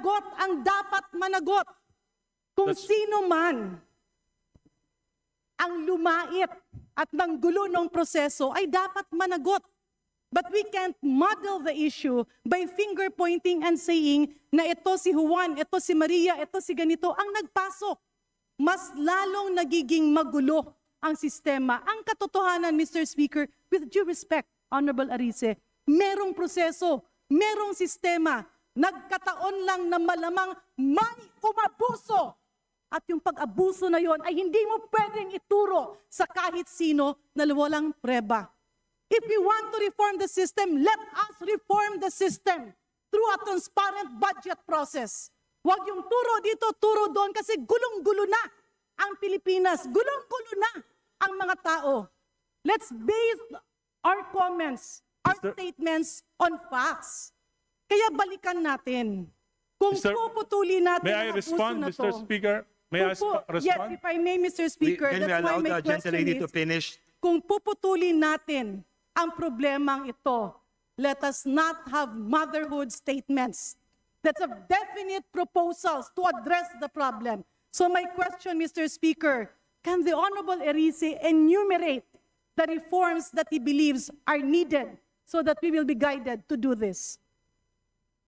managot ang dapat managot. Kung That's- sino man ang lumait at nanggulo ng proseso ay dapat managot. But we can't model the issue by finger pointing and saying na ito si Juan, ito si Maria, ito si ganito ang nagpasok. Mas lalong nagiging magulo ang sistema. Ang katotohanan, Mr. Speaker, with due respect, Honorable Arice, merong proseso, merong sistema, nagkataon lang na malamang may umabuso at yung pag-abuso na yon ay hindi mo pwedeng ituro sa kahit sino na walang preba. If we want to reform the system, let us reform the system through a transparent budget process. Huwag yung turo dito, turo doon kasi gulong-gulo na ang Pilipinas. Gulong-gulo na ang mga tao. Let's base our comments, our Mr. statements on facts. Kaya balikan natin. Kung Mr. puputuli natin May I respond, na Mr. to, Speaker? May I po- Yes, respond? if I may, Mr. We- Speaker, Can we that's why allow my the question gentlelady is, to finish? kung puputulin natin ang problemang ito, let us not have motherhood statements. That's a definite proposals to address the problem. So my question, Mr. Speaker, can the Honorable Erice enumerate the reforms that he believes are needed so that we will be guided to do this?